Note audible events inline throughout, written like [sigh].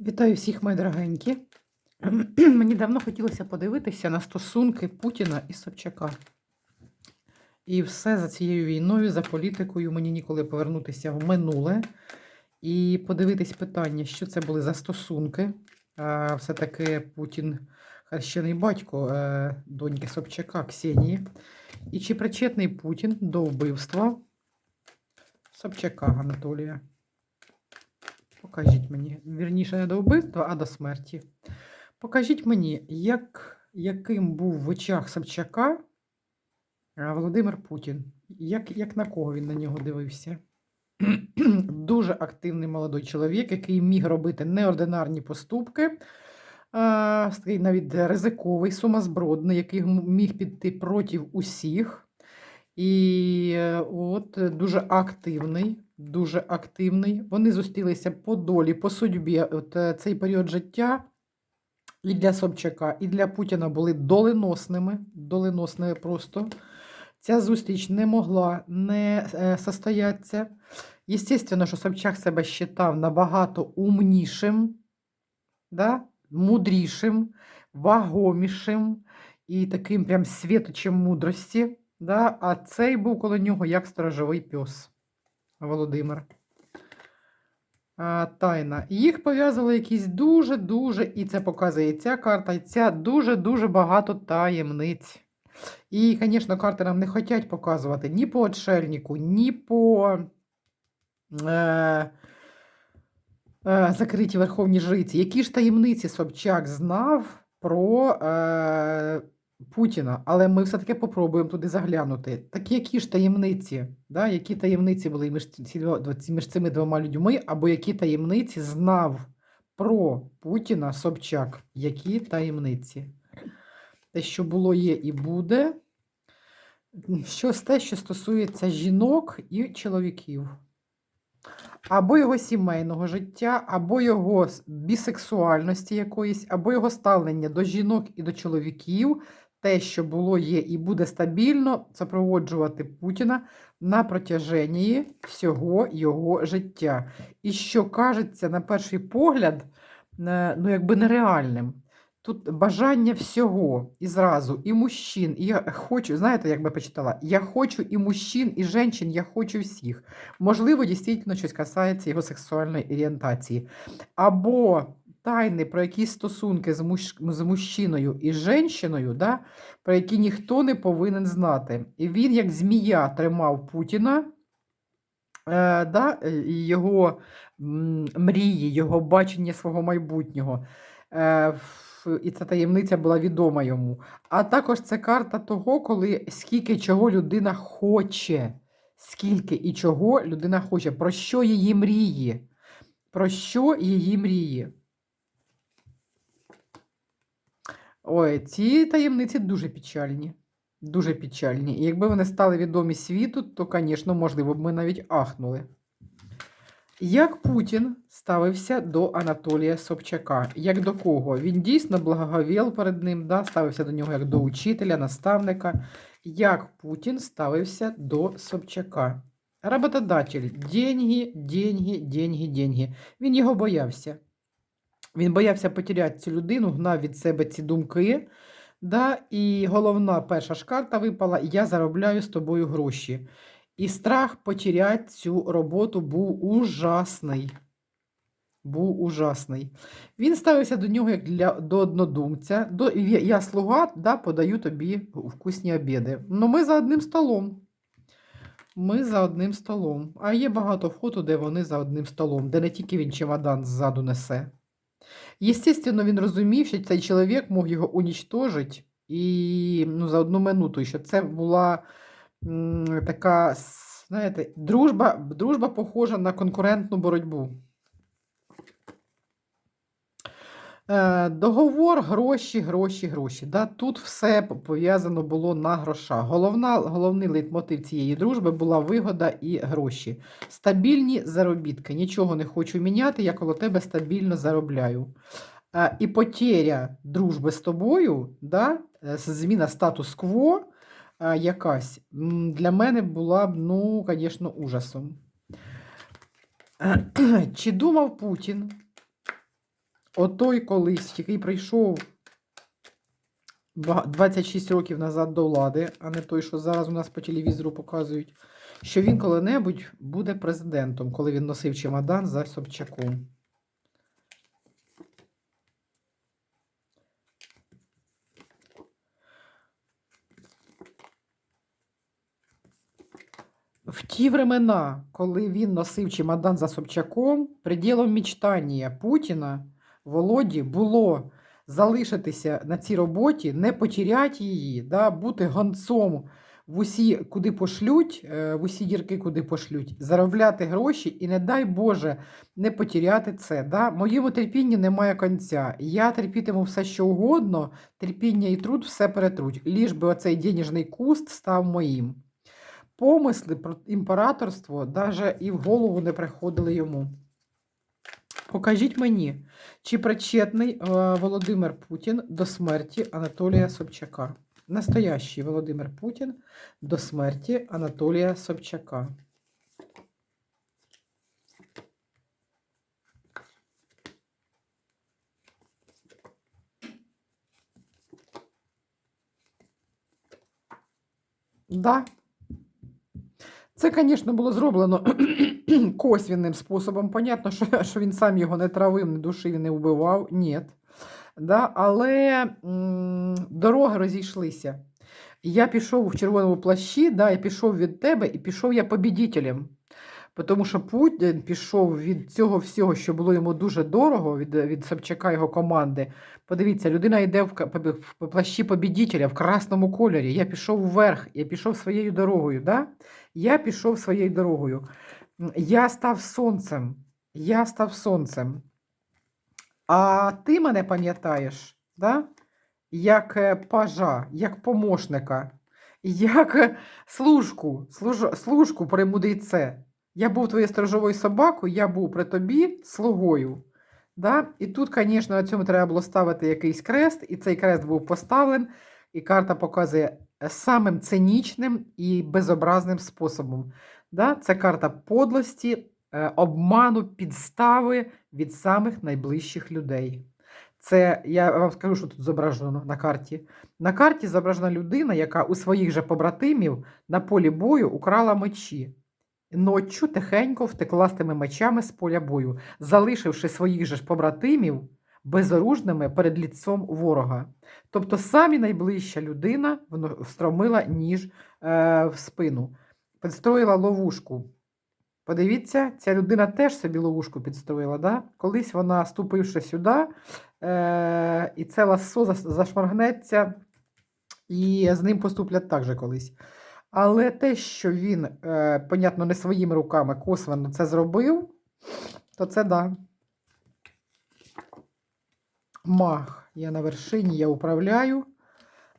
Вітаю всіх, мої дорогенькі. [clears throat] Мені давно хотілося подивитися на стосунки Путіна і Собчака. І все за цією війною, за політикою мені ніколи повернутися в минуле і подивитись питання, що це були за стосунки. Все-таки Путін хрещений батько е, доньки Собчака Ксенії. І чи причетний Путін до вбивства Собчака Анатолія? Покажіть мені. Вірніше, не до вбивства, а до смерті. Покажіть мені, як, яким був в очах Собчака Володимир Путін. Як, як на кого він на нього дивився? [clears throat] Дуже активний молодий чоловік, який міг робити неординарні поступки, а, навіть ризиковий, сумасбродний, який міг піти проти усіх. І е, от е, дуже активний, дуже активний. Вони зустрілися по долі, по судьбі. От е, цей період життя і для Собчака, і для Путіна були доленосними, доленосними просто. Ця зустріч не могла не состоятися. Єстественно, що Собчак себе вважав набагато умнішим, да? мудрішим, вагомішим і таким прям світочем мудрості. Да? А цей був коло нього як сторожовий пес Володимир. А, тайна. Їх пов'язували якісь дуже-дуже, і це показує ця карта, і ця дуже-дуже багато таємниць. І, звісно, карти нам не хочуть показувати ні по отшельнику, ні по е, е, закритій Жриці. Які ж таємниці Собчак знав про е, Путіна, але ми все-таки попробуємо туди заглянути. Так які ж таємниці, да? які таємниці були між, ці, між цими двома людьми, або які таємниці знав про Путіна Собчак? Які таємниці? Те, що було, є і буде. Щось те, що стосується жінок і чоловіків. Або його сімейного життя, або його бісексуальності якоїсь, або його ставлення до жінок і до чоловіків, те, що було, є і буде стабільно супроводжувати Путіна на протяженні всього його життя. І що кажеться, на перший погляд, е, ну, якби нереальним. Тут бажання всього і зразу, і мужчин, і я хочу, знаєте, як би почитала, я хочу і мужчин, і жінчин, я хочу всіх. Можливо, дійсно щось касається його сексуальної орієнтації. Або тайни про якісь стосунки з, муж... з мужчиною і жінкою, да, про які ніхто не повинен знати. І він, як змія, тримав Путіна, е, да, його мрії, його бачення свого майбутнього. Е, і ця таємниця була відома йому. А також це карта того, коли скільки чого людина хоче. Скільки і чого людина хоче, про що її мрії? Про що її мрії? Ой, ці таємниці дуже печальні. Дуже печальні. І якби вони стали відомі світу, то, звісно, можливо, б ми навіть ахнули. Як Путін ставився до Анатолія Собчака? Як до кого? Він дійсно благоговів перед ним, да? ставився до нього як до учителя, наставника. Як Путін ставився до Собчака? Работодатель. Деньги, деньги, деньги, деньги. Він його боявся. Він боявся потеряти цю людину, гнав від себе ці думки. Да? І головна перша ж карта випала: Я заробляю з тобою гроші. І страх потеряти цю роботу був ужасний. Був ужасний. Він ставився до нього як для, до однодумця. До, я, слуга, да, подаю тобі вкусні обіди. Ну, ми за одним столом. Ми за одним столом. А є багато фото, де вони за одним столом, де не тільки він чемодан ззаду несе. Єстественно, він розумів, що цей чоловік мог його унічтожити і ну, за одну минуту, що це була така, знаєте, дружба, дружба похожа на конкурентну боротьбу. Е, договор, гроші, гроші, гроші. Да? Тут все пов'язано було на грошах. Головна, головний лейтмотив цієї дружби була вигода і гроші. Стабільні заробітки. Нічого не хочу міняти, я коло тебе стабільно заробляю. Е, і потеря дружби з тобою, да? е, зміна статус-кво е, якась, для мене була б, ну, звісно, ужасом. Чи думав Путін Отой колись, який прийшов 26 років назад до влади, а не той, що зараз у нас по телевізору показують, що він коли-небудь буде президентом, коли він носив чемодан за Собчаком. В ті времена, коли він носив чемодан за Собчаком, приділом мечтання Путіна Володі було залишитися на цій роботі, не потеряти її, да, бути гонцом в усі, куди пошлють, е, в усі дірки, куди пошлють, заробляти гроші і, не дай Боже, не потеряти це. Да? Моєму терпінню немає кінця. Я терпітиму все, що угодно, терпіння і труд все перетруть, ліж би оцей денежний куст став моїм. Помисли про імператорство навіть і в голову не приходили йому. Покажіть мені, чи причетний е, Володимир Путін до смерті Анатолія Собчака. Настоящий Володимир Путін до смерті Анатолія Собчака. Да. Це, звісно, було зроблено [clears throat] косвінним способом. Понятно, що, [laughs] що він сам його не травив, не душив, не вбивав. Ні. Да? Але дороги розійшлися. Я пішов в червоному плащі, да, я пішов від тебе і пішов я побідітелем. Тому що Путін пішов від цього всього, що було йому дуже дорого, від, від Собчака його команди. Подивіться, людина йде в, в плащі побідітеля в красному кольорі. Я пішов вверх, я пішов своєю дорогою. Да? Я пішов своєю дорогою. Я став сонцем. Я став сонцем. А ти мене пам'ятаєш, да? як е, пажа, як помощника, як е, служку, служ, служку при мудріце. Я був твоєю сторожовою собакою, я був при тобі слугою. Да? І тут, звісно, на цьому треба було ставити якийсь крест, і цей крест був поставлен, і карта показує самим цинічним і безобразним способом. Да? Це карта подлості, е, обману, підстави від самих найближчих людей. Це я вам скажу, що тут зображено на карті. На карті зображена людина, яка у своїх же побратимів на полі бою украла мечі. Ноччю тихенько втекла з тими мечами з поля бою, залишивши своїх же побратимів безоружними перед ліцом ворога. Тобто самі найближча людина встромила ніж е, в спину, підстроїла ловушку. Подивіться, ця людина теж собі ловушку підстроїла. Да? Колись вона, ступивши сюди, е, і це ласо зашморгнеться, і з ним поступлять так же колись. Але те, що він, е, понятно, не своїми руками косвенно це зробив, то це да. Маг, я на вершині, я управляю.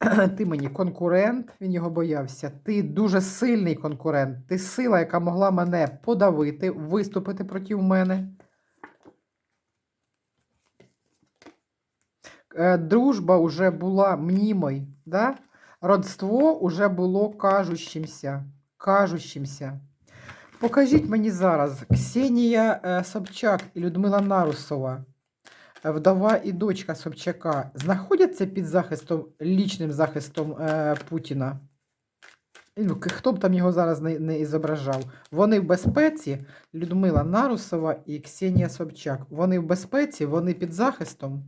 [clears throat] Ти мені конкурент, він його боявся. Ти дуже сильний конкурент. Ти сила, яка могла мене подавити, виступити проти мене. Е, Дружба вже була мнімой, да? родство вже було кажущимся. кажущимся. Покажіть мені зараз Ксенія е, Собчак і Людмила Нарусова, вдова і дочка Собчака, знаходяться під захистом, лічним захистом е, Путіна? Ну, хто б там його зараз не, не ізображав? Вони в безпеці, Людмила Нарусова і Ксенія Собчак. Вони в безпеці, вони під захистом.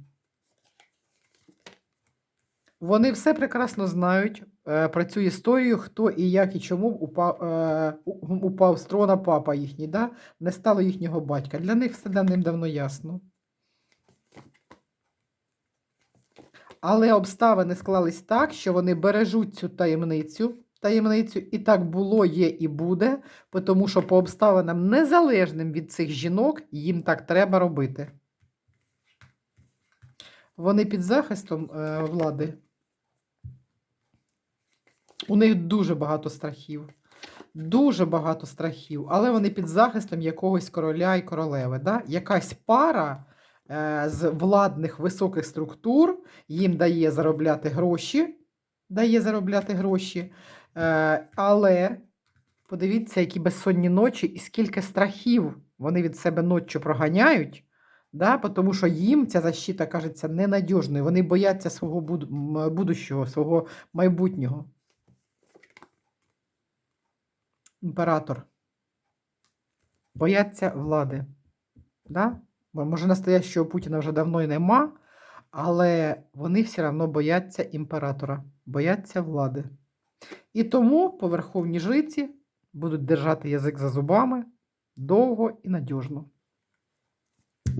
Вони все прекрасно знають е, про цю історію, хто і як і чому упав, е, упав з трона папа їхній, да? не стало їхнього батька. Для них все давним-давно ясно. Але обставини склались так, що вони бережуть цю таємницю. Таємницю, і так було, є і буде, тому що по обставинам незалежним від цих жінок їм так треба робити. Вони під захистом е, влади. У них дуже багато страхів. Дуже багато страхів, але вони під захистом якогось короля і королеви. Да? Якась пара з владних високих структур їм дає заробляти гроші, дає заробляти гроші. Е, але подивіться, які безсонні ночі і скільки страхів вони від себе ночі проганяють. Да? Тому що їм ця защита кажеться ненадіжною. Вони бояться свого будущого, свого майбутнього. Імператор. Бояться влади. Да? Може, настоящого Путіна вже давно й нема, але вони все одно бояться імператора, бояться влади. І тому по верховній жриці будуть держати язик за зубами довго і надіжно.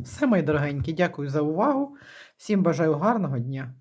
Все, мої дорогенькі, дякую за увагу. Всім бажаю гарного дня.